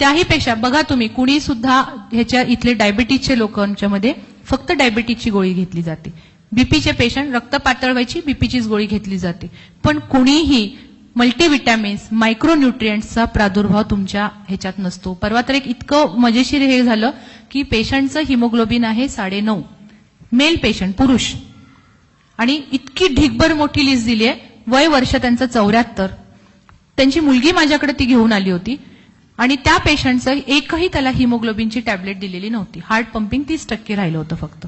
त्याही पेक्षा बघा तुम्ही कुणी सुद्धा ह्याच्या इथले डायबिटीजचे लोकांच्यामध्ये फक्त डायबिटीजची गोळी घेतली जाते. बीपीचे पेशंट रक्त पातळ व्हायची बीपीचीच गोळी घेतली जाते. पण कुणीही मल्टीविटॅमिन्स मायक्रोन्युट्रियंट्सचा प्रादुर्भाव तुमच्या ह्याच्यात नसतो. परवा तर एक इतकं मजेशीर हे झालं की पेशंटचं हिमोग्लोबिन आहे साडेनऊ. मेल पेशंट पुरुष. आणि इतकी ढिगभर मोठी लिस्ट दिली आहे वय वर्ष त्यांचं चौऱ्याहत्तर. त्यांची मुलगी माझ्याकडे ती घेऊन आली होती. आणि त्या पेशंटचं एकही त्याला हिमोग्लोबिनची टॅबलेट दिलेली नव्हती. हार्ट पंपिंग तीस टक्के राहिलं होतं फक्त.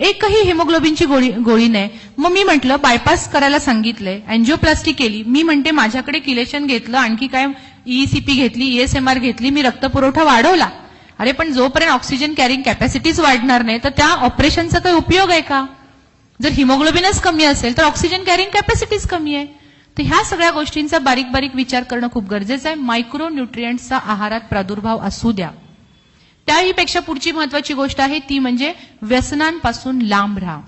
एकही हिमोग्लोबिनची गोळी गोळी नाही. मग मी म्हटलं बायपास करायला सांगितलंय अँजिओप्लास्टी केली. मी म्हणते माझ्याकडे किलेशन घेतलं आणखी काय ईसीपी घेतली ईएसएमआर घेतली मी रक्तपुरवठा वाढवला. अरे पण जोपर्यंत ऑक्सिजन कॅरिंग कॅपॅसिटीज वाढणार नाही तर त्या ऑपरेशनचा काही उपयोग आहे का? जर हिमोग्लोबिनच कमी असेल तर ऑक्सिजन कॅरिंग कॅपॅसिटीज कमी आहे. तर ह्या सगळ्या गोष्टींचा बारीक बारीक विचार करणं खूप गरजेचं आहे. मायक्रो न्यूट्रियंट्सचा आहारात प्रादुर्भाव असू द्या. त्याहीपेक्षा पुढची महत्वाची गोष्ट आहे ती म्हणजे व्यसनांपासून लांब राहा.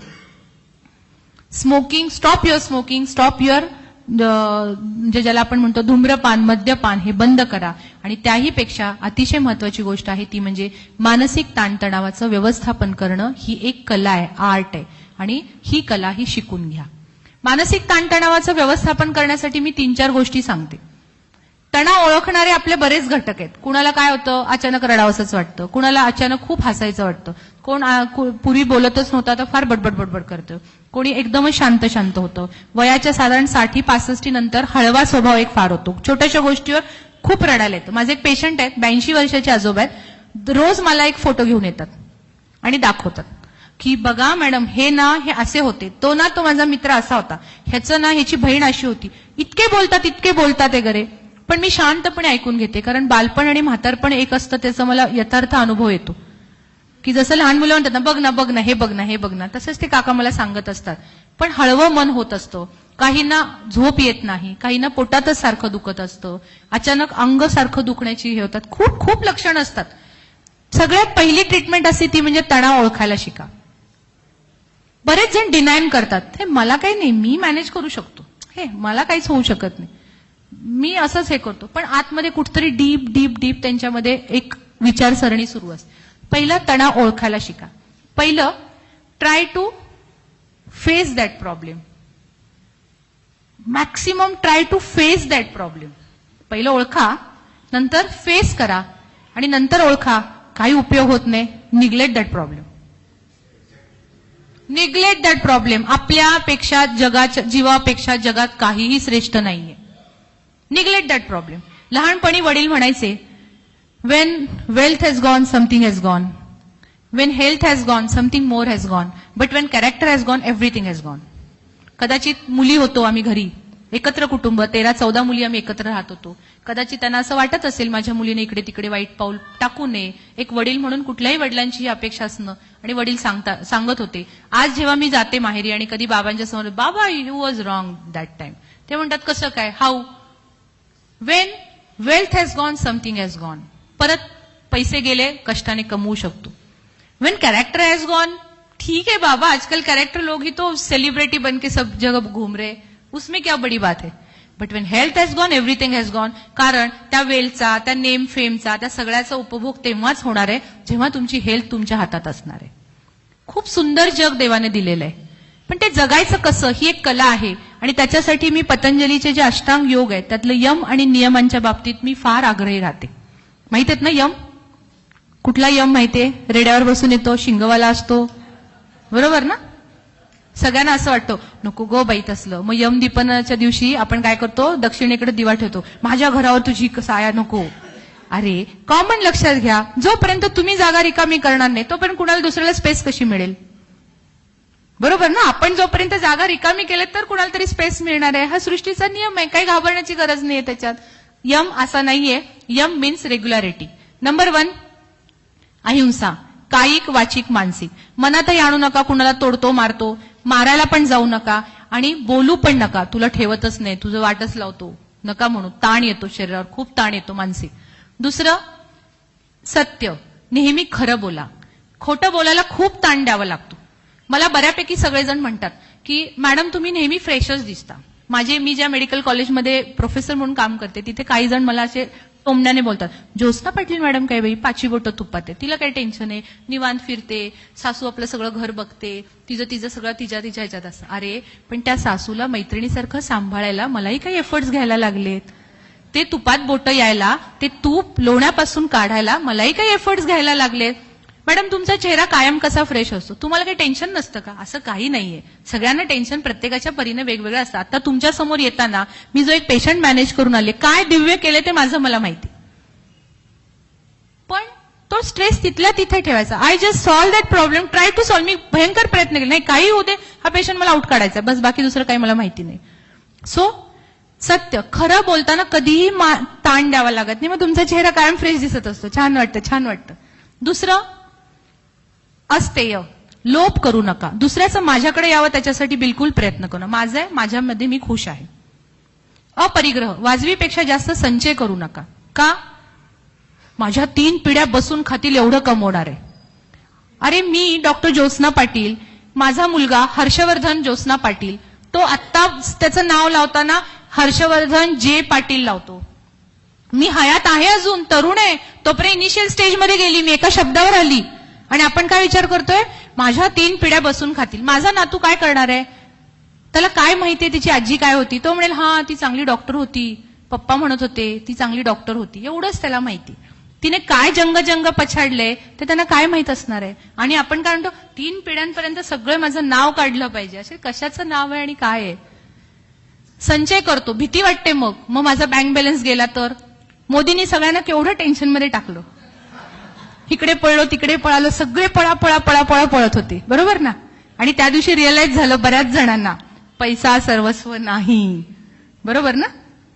Smoking stop your smoking stop your म्हणजे ज्याला आपण म्हणतो धूम्रपान मद्यपान हे बंद करा. आणि त्याहीपेक्षा अतिशय महत्वाची गोष्ट आहे ती म्हणजे मानसिक ताणतणावाचं व्यवस्थापन करणं ही एक कला आहे आर्ट आहे. आणि ही कला ही शिकून घ्या. मानसिक ताणतणावाचं व्यवस्थापन करण्यासाठी मी तीन चार गोष्टी सांगते. तणाव ओळखणारे आपले बरेच घटक आहेत. कुणाला काय होतं? अचानक रडावंसंच वाटतं. कुणाला अचानक खूप हसायचं वाटतं. कोण पूर्वी बोलतच नव्हता तर फार बडबड बडबड करतं. कोणी एकदमच शांत शांत होतं. वयाच्या साधारणसाठी पासष्टी नंतर हळवा स्वभाव एक फार होतो. छोट्याशा गोष्टीवर खूप रडायला येतं. माझे एक पेशंट आहेत ब्याऐंशी वर्षाचे आजोबा आहेत. रोज मला एक फोटो घेऊन येतात आणि दाखवतात. की बघा मॅडम हे ना हे असे होते. तो ना तो माझा मित्र असा होता. ह्याचं ना ह्याची बहीण अशी होती. इतके बोलतात इतके बोलतात वगैरे. पण मी शांतपणे ऐकून घेते कारण बालपण आणि म्हातारपण एक असतं त्याचा मला यथार्थ अनुभव येतो. की जसं लहान मुलं म्हणतात ना बघ ना बघ ना हे बघ ना हे बघ ना तसंच ते काका मला सांगत असतात. पण हळवं मन होत असतं. काहींना झोप येत नाही काहींना पोटातच सारखं दुखत असतं. अचानक अंग सारखं दुखण्याची हे होतात. खूप खूप लक्षणं असतात. सगळ्यात पहिली ट्रीटमेंट असते ती म्हणजे तणाव ओळखायला शिका. बरेच जण डिनायन करतात. हे मला काही नाही मी मॅनेज करू शकतो. हे मला काहीच होऊ शकत नाही. मी असंच हे करतो. पण आतमध्ये कुठतरी डीप डीप डीप त्यांच्यामध्ये एक विचारसरणी सुरू असते. पहिलं तणाव ओळखायला शिका. पहिलं try to face that problem maximum try to face that problem पहिलं ओळखा नंतर फेस करा आणि नंतर ओळखा काही उपयोग होत नाही neglect that problem neglect that problem आपल्यापेक्षा जगाच्या जीवापेक्षा जगात काहीही श्रेष्ठ नाहीये. निग्लेक्ट दॅट प्रॉब्लेम लहानपणी वडील म्हणायचे when wealth has gone something has gone when health has gone something more has gone but when character has gone everything has gone कदाचित मुली होतो आम्ही घरी. एकत्र कुटुंब तेरा चौदा मुली आम्ही एकत्र राहत होतो. कदाचित त्यांना असं वाटत असेल माझ्या मुलीने इकडे तिकडे वाईट पाऊल टाकू नये. एक वडील म्हणून कुठल्याही वडिलांची ही अपेक्षा असणं आणि वडील सांगता सांगत होते. आज जेव्हा मी जाते माहेरी आणि कधी बाबांच्या समोर बाबा you was wrong that time ते म्हणतात कसं काय? How when wealth has gone something has gone परत पैसे गेले कष्टाने कमवू शकतो. वेन कॅरेक्टर हॅज गॉन ठीक है बाबा आजकल कैरेक्टर लोग ही तो सेलिब्रिटी बन के सब जगह घूम रहे. उसमें क्या बड़ी बात है? But when health has gone everything has gone कारण त्या वेलचा त्या नेम फेमचा त्या सगळ्याचा उपभोग तेव्हाच होणार आहे जेव्हा तुमची हेल्थ तुमच्या हातात असणार आहे. खूप सुंदर जग देवाने दिलेलं आहे. पण ते जगायचं कसं? ही एक कला आहे. आणि त्याच्यासाठी मी पतंजलीचे जे अष्टांग योग आहेत त्यातलं यम आणि नियमांच्या बाबतीत मी फार आग्रही राहते. माहीत आहेत ना यम? कुठला यम माहितीये? रेड्यावर बसून येतो शिंगवाला असतो. बरोबर ना? सगळ्यांना असं वाटतं नको गो बाईत असलं मग यम दीपनाच्या दिवशी आपण काय करतो? दक्षिणेकडे दिवा ठेवतो. माझ्या घरावर तुझी साया नको. अरे कॉमन लक्षात घ्या. जोपर्यंत तुम्ही जागा रिकामी करणार नाही तोपर्यंत कुणाला दुसऱ्याला स्पेस कशी मिळेल? बरोबर ना? आपण जोपर्यंत जागा रिकामी केल्यात तर कुणाला तरी स्पेस मिळणार आहे. हा सृष्टीचा नियम आहे. काही घाबरण्याची गरज नाहीये त्याच्यात. यम असा नाहीये. यम मीन्स रेग्युलॅरिटी नंबर वन अहिंसा. कायिक वाचिक मानसिक. मनातही आणू नका कुणाला तोडतो मारतो. मारायला पण जाऊ नका आणि बोलू पण नका. तुला ठेवतच नाही. तुझं वाटच लावतो. नका म्हणू. ताण येतो शरीरावर. खूप ताण येतो मानसिक. दुसरं सत्य. नेहमी खरं बोला. खोटं बोलायला खूप ताण द्यावा लागतो. मला बऱ्यापैकी सगळेजण म्हणतात की मॅडम तुम्ही नेहमी फ्रेशच दिसता. माझे मी ज्या मेडिकल कॉलेजमध्ये प्रोफेसर म्हणून काम करते तिथे काही जण मला असे टोमण्याने बोलतात ज्योत्स्ना पाटील मॅडम काय बाई पाची बोटं तुपात आहे तिला काही टेन्शन आहे? निवांत फिरते सासू आपलं सगळं घर बघते तिचं तिचं सगळं तिच्या तिच्या ह्याच्यात असं अरे पण त्या सासूला मैत्रिणीसारखं सांभाळायला मलाही काही एफर्ट्स घ्यायला लागलेत. ते तुपात बोटं यायला ते तूप लोण्यापासून काढायला मलाही काही एफर्ट्स घ्यायला लागलेत. मॅडम तुमचा चेहरा कायम कसा फ्रेश असतो? तुम्हाला काही टेन्शन नसतं का? असं काही नाहीये. सगळ्यांना टेन्शन प्रत्येकाच्या परीने वेगवेगळं असतं. आता तुमच्यासमोर येताना मी जो एक पेशंट मॅनेज करून आले काय दिव्य केले ते माझं मला माहिती. पण तो स्ट्रेस तिथल्या तिथे ठेवायचा. I just solve that problem try to solve मी भयंकर प्रयत्न केले. नाही काही होते हा पेशंट मला आउट काढायचा बस बाकी दुसरं काही मला माहिती नाही. सो सत्य. खरं बोलताना कधीही मा- ताण द्यावा लागत नाही. मग तुमचा चेहरा कायम फ्रेश दिसत असतो. छान वाटतं छान वाटतं. दुसरं अस्तेय. लोप करू नका. दुसऱ्याचं माझ्याकडे यावं त्याच्यासाठी बिलकुल प्रयत्न करू माझं आहे माझ्यामध्ये मी खुश आहे. अपरिग्रह. वाजवीपेक्षा जास्त संचय करू नका. का? माझ्या तीन पिढ्या बसून खातील एवढं कमवणार आहे. अरे मी डॉक्टर ज्योत्स्ना पाटील माझा मुलगा हर्षवर्धन ज्योत्स्ना पाटील तो आत्ता त्याचं नाव लावताना हर्षवर्धन जे पाटील लावतो. मी हयात आहे अजून तरुण आहे. तोपर्यंत इनिशियल स्टेजमध्ये गेली मी एका शब्दावर आली. आणि आपण काय विचार करतोय? माझ्या तीन पिढ्या बसून खातील. माझा नातू काय करणार आहे? त्याला काय माहितीये? तिची आजी काय होती? तो म्हणेल हा ती चांगली डॉक्टर होती. पप्पा म्हणत होते ती चांगली डॉक्टर होती. एवढंच त्याला माहिती. तिने काय जंग जंग पछाडले ते त्यांना काय माहीत असणार आहे? आणि आपण काय म्हणतो तीन पिढ्यांपर्यंत सगळं माझं नाव काढलं पाहिजे. असे कशाचं नाव आहे आणि काय आहे? संचय करतो. भीती वाटते मग. मग माझा बँक बॅलन्स गेला तर? मोदींनी सगळ्यांना केवढं टेन्शनमध्ये टाकलं? इकडे पळलो तिकडे पळालो सगळे पळा पळा पळा पळा पळत होते. बरोबर ना? आणि त्या दिवशी रिअलाइज झालं बऱ्याच जणांना पैसा सर्वस्व नाही. बरोबर ना?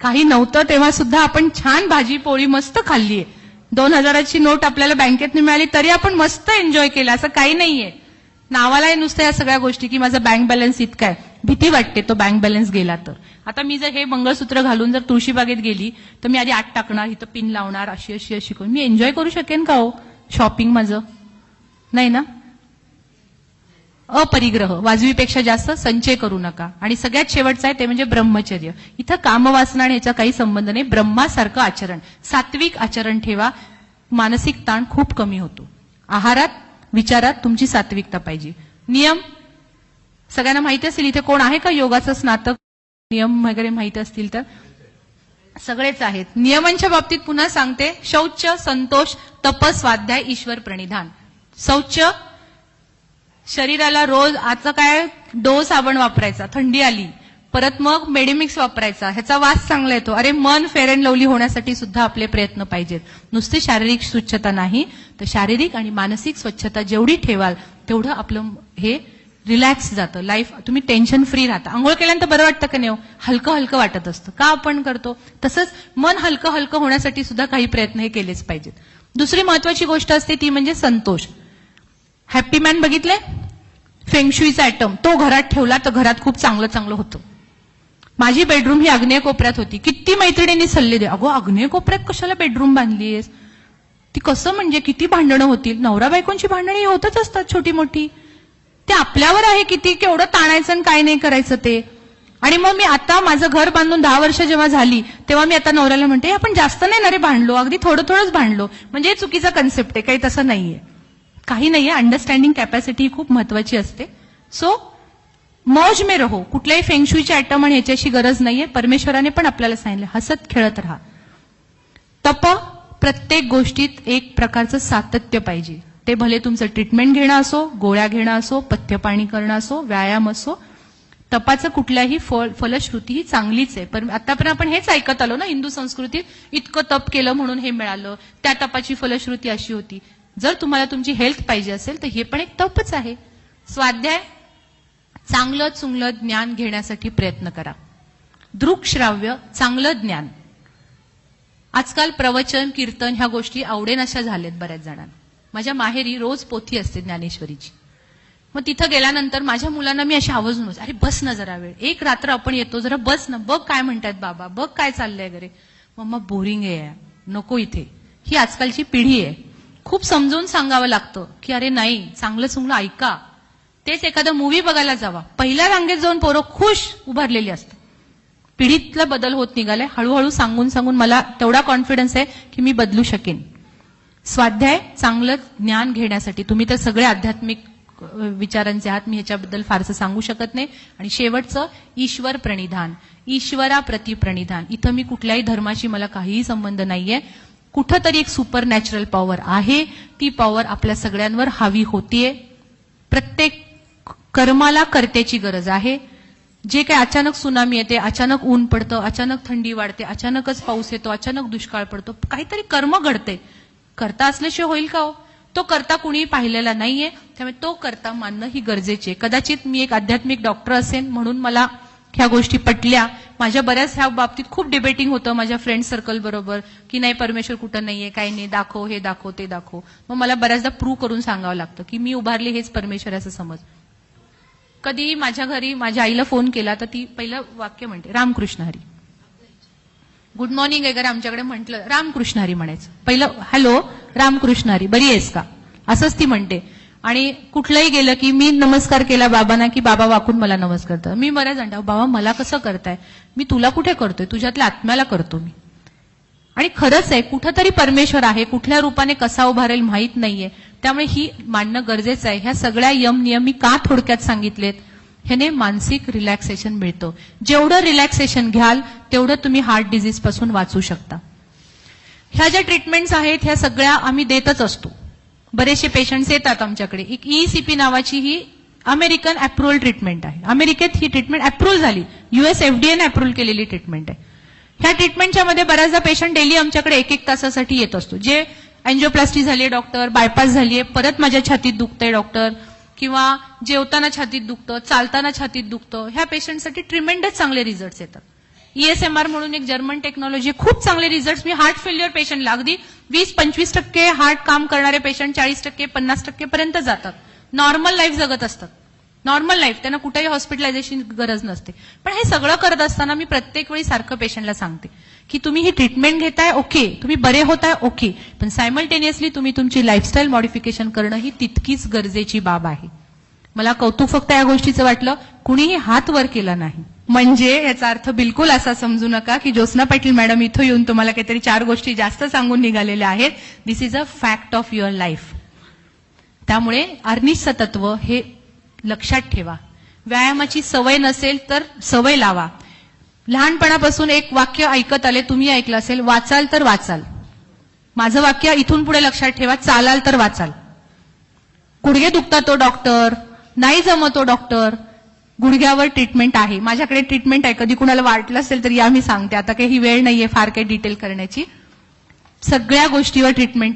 काही नव्हतं तेव्हा सुद्धा आपण छान भाजी पोळी मस्त खाल्लीये. दोन हजाराची नोट आपल्याला बँकेत मिळाली तरी आपण मस्त एन्जॉय केला असं काही नाहीये. नावाला नुसतं या सगळ्या गोष्टी की माझा बँक बॅलन्स इतका आहे. भीती वाटते तो बँक बॅलन्स गेला तर. आता मी जर हे मंगळसूत्र घालून जर तुळशीबागेत गेली तर मी आधी आत टाकणार इथं पिन लावणार अशी अशी अशी करून. मी एन्जॉय करू शकेन का हो? शॉपिंग माझं. नाही ना? अपरिग्रह. वाजवीपेक्षा जास्त संचय करू नका. आणि सगळ्यात शेवटचं आहे ते म्हणजे ब्रह्मचर्य. इथं कामवासना आणि याचा काही संबंध नाही. ब्रह्मासारखं आचरण. सात्विक आचरण ठेवा. मानसिक ताण खूप कमी होतो. आहारात विचारात तुमची सात्विकता पाहिजे. नियम? सगळ्यांना माहिती असेल इथे कोण आहे का योगाचं स्नातक? नियम वगैरे माहीत असतील तर? सगळेच आहेत. नियमांच्या बाबतीत पुन्हा सांगते. शौच संतोष तप स्वाध्याय ईश्वर प्रणिधान. शौच शरीराला रोज आता काय डो साबण वापरायचा थंडी आली परत मग मेडिमिक्स वापरायचा ह्याचा वास चांगला येतो. अरे मन फेर अँड लवली होण्यासाठी सुद्धा आपले प्रयत्न पाहिजेत. नुसती शारीरिक स्वच्छता नाही तर शारीरिक आणि मानसिक स्वच्छता जेवढी ठेवाल तेवढं आपलं हे रिलॅक्स जातं. लाईफ तुम्ही टेन्शन फ्री राहता. आंघोळ केल्यानंतर बरं वाटतं का नाही हो? हलकं हलकं वाटत असतं. का आपण करतो? तसंच मन हलकं हलकं होण्यासाठी सुद्धा काही प्रयत्न हे केलेच पाहिजेत. दुसरी महत्वाची गोष्ट असते ती म्हणजे संतोष. हॅप्पी मॅन बघितले? फेंगशुईचा ॲटम तो घरात ठेवला तर घरात खूप चांगलं चांगलं होतं. माझी बेडरूम ही आग्नेय कोपऱ्यात होती. किती मैत्रिणींनी सल्ले दे अगो आग्नेय कोपऱ्यात कशाला बेडरूम बांधलीयस? ती कसं म्हणजे किती भांडणं होतील? नवरा बायकोंची भांडणी होतच असतात छोटी मोठी. ते आपल्यावर आहे किती केवढं ताणायचं आणि काय नाही करायचं ते. आणि मग मी आता माझं घर बांधून दहा वर्ष जेव्हा झाली तेव्हा मी आता नवऱ्याला म्हणते आपण जास्त नाही ना रे भांडलो अगदी थोडं थोडंच भांडलो म्हणजे चुकीचा कन्सेप्ट आहे काही तसं नाहीये. काही नाहीये अंडरस्टँडिंग कॅपॅसिटी ही खूप महत्वाची असते. सो मौज मे रहो. कुठल्याही फेंगशुईच्या ॲटम आणि ह्याच्याशी गरज नाहीये. परमेश्वराने पण आपल्याला सांगितलं हसत खेळत राहा. तप प्रत्येक गोष्टीत एक प्रकारचं सातत्य पाहिजे. ते भले तुमचं ट्रीटमेंट घेणं असो गोळ्या घेणं असो पथ्यपाणी करणं असो व्यायाम असो तपाचं कुठल्याही फल फलश्रुती ही चांगलीच आहे. पण आतापर्यंत आपण हेच ऐकत आलो ना हिंदू संस्कृतीत इतकं तप केलं म्हणून हे मिळालं त्या तपाची फलश्रुती अशी होती. जर तुम्हाला तुमची हेल्थ पाहिजे असेल तर हे पण एक तपच आहे. स्वाध्याय चांगलं चुंगलं ज्ञान घेण्यासाठी प्रयत्न करा. दृकश्राव्य चांगलं ज्ञान. आजकाल प्रवचन कीर्तन ह्या गोष्टी आवडेन अशा झाल्यात बऱ्याच जणांना. माझ्या माहेरी रोज पोथी असते ज्ञानेश्वरीची. मग तिथं गेल्यानंतर माझ्या मुलांना मी अशी आवाज होते, अरे बस ना जरा वेळ. एक रात्र आपण येतो जरा बस ना बघ काय म्हणतात बाबा बघ काय चाललंय वगैरे मम्मा बोरिंग आहे नको इथे. ही आजकालची पिढी आहे. खूप समजून सांगावं लागतं की अरे नाही चांगलं चुंगलं ऐका. तेच एखादा मूवी बघायला जावा. पहिल्या रांगेत जाऊन पोरं खुश उभारलेली असतात. पिढीतला बदल होत निघालाय. हळूहळू सांगून सांगून मला तेवढा कॉन्फिडन्स आहे की मी बदलू शकेन. स्वाध्याय चांगलं ज्ञान घेण्यासाठी. तुम्ही तर सगळे आध्यात्मिक विचारांचे आहात. मी ह्याच्याबद्दल फारसं सांगू शकत नाही. आणि शेवटचं ईश्वर प्रणिधान. ईश्वराप्रती प्रणिधान. इथं मी कुठल्याही धर्माशी मला काहीही संबंध नाहीये. कुठंतरी एक सुपर नॅचरल पॉवर आहे. ती पॉवर आपल्या सगळ्यांवर हावी होतीये. प्रत्येक कर्माला कर्त्याची गरज आहे. जे काही अचानक सुनामी येते अचानक ऊन पडतं अचानक थंडी वाढते अचानकच पाऊस येतो अचानक दुष्काळ पडतो काहीतरी कर्म घडते करता असल्याशिवाय होईल का हो? तो करता कुणीही पाहिलेला नाहीये. त्यामुळे तो करता मानणं ही गरजेची आहे. कदाचित मी एक आध्यात्मिक डॉक्टर असेन म्हणून मला ह्या गोष्टी पटल्या. माझ्या बऱ्याच ह्या बाबतीत खूप डिबेटिंग होतं माझ्या फ्रेंड सर्कल बरोबर की नाही परमेश्वर कुठं नाहीये काही नाही दाखव हे दाखव ते दाखव. मग मला बऱ्याचदा प्रूव्ह करून सांगावं लागतं की मी उभारले हेच परमेश्वर असं समज. कधी माझ्या घरी माझ्या आईला फोन केला तर ती पहिलं वाक्य म्हणते रामकृष्ण हरी. गुड मॉर्निंग वगैरे आमच्याकडे म्हटलं रामकृष्ण हरी म्हणायचं. पहिलं हॅलो रामकृष्णारी बरी आहेस का? असंच ती म्हणते. आणि कुठलंही गेलं की मी नमस्कार केला बाबांना की बाबा वाकून मला नमस्कार करतात. मी बऱ्याच म्हणतो बाबा मला कसं करताय? मी तुला कुठे करतोय? तुझ्यातल्या आत्म्याला करतो मी. आणि खरंच आहे कुठंतरी परमेश्वर आहे कुठल्या रूपाने कसा उभारेल माहीत नाहीये. त्यामुळे ही मांडणं गरजेचं आहे. ह्या सगळ्या यम नियम मी का थोडक्यात सांगितलेत? ह्याने मानसिक रिलॅक्सेशन मिळतं. जेवढं रिलॅक्सेशन घ्याल तेवढं तुम्ही हार्ट डिझीजपासून वाचू शकता. ह्या ज्या ट्रीटमेंट्स आहेत ह्या सगळ्या आम्ही देतच असतो. बरेचसे पेशंट्स येतात आमच्याकडे. एक ईसीपी नावाची ही अमेरिकन अप्रुव्हल ट्रीटमेंट आहे. अमेरिकेत ही ट्रीटमेंट अप्रुव्हल झाली. युएस एफडीएने अप्रुव्हल केलेली ट्रीटमेंट आहे. ह्या ट्रीटमेंटच्या मध्ये बऱ्याचदा पेशंट डेली आमच्याकडे एक एक तासासाठी येत असतो. जे अँजिओप्लास्टी झाली आहे डॉक्टर बायपास झाली आहे परत माझ्या छातीत दुखतंय डॉक्टर किंवा जेवताना छातीत दुखतं चालताना छातीत दुखतं ह्या पेशंटसाठी ट्रिमेंडच चांगले रिझल्ट येतात. ईएसएमआर म्हणून एक जर्मन टेक्नॉलॉजी खूप चांगले रिझल्ट मी हार्ट फेल्युअर पेशंटला अगदी वीस पंचवीस टक्के हार्ट काम करणारे पेशंट चाळीस टक्के पन्नास टक्के पर्यंत जातात. नॉर्मल लाईफ जगत असतात. नॉर्मल लाईफ त्यांना कुठेही हॉस्पिटलायझेशन गरज नसते. पण हे सगळं करत असताना मी प्रत्येक वेळी सारखं पेशंटला सांगते. की तुम्ही ही ट्रीटमेंट घेताय ओके तुम्ही बरे होताय ओके पण सायमल्टेनियसली तुम्ही तुमची लाईफस्टाईल मॉडिफिकेशन करणं ही तितकीच गरजेची बाब आहे. मला कौतुक फक्त या गोष्टीचं वाटलं. कुणीही हात वर केला नाही. म्हणजे याचा अर्थ बिलकुल असा समजू नका की ज्योत्ना पाटील मॅडम इथं येऊन तुम्हाला काहीतरी चार गोष्टी जास्त सांगून निघालेल्या आहेत. This is a fact of your life त्यामुळे अर्निशचं तत्व हे लक्षात ठेवा. व्यायामाची सवय नसेल तर सवय लावा. लहानपणापासून एक वाक्य ऐकत आले तुम्ही ऐकलं असेल वाचाल तर वाचाल. माझं वाक्य इथून पुढे लक्षात ठेवा चालाल तर वाचाल. गुडघे दुखतात तो डॉक्टर नाही जमतो डॉक्टर गुडघ्यावर ट्रीटमेंट आहे. माझ्याकडे ट्रीटमेंट आहे कधी कुणाला वाटलं असेल तर या मी सांगते. आता काही ही वेळ नाहीये फार काही डिटेल करण्याची. सगळ्या गोष्टीवर ट्रीटमेंट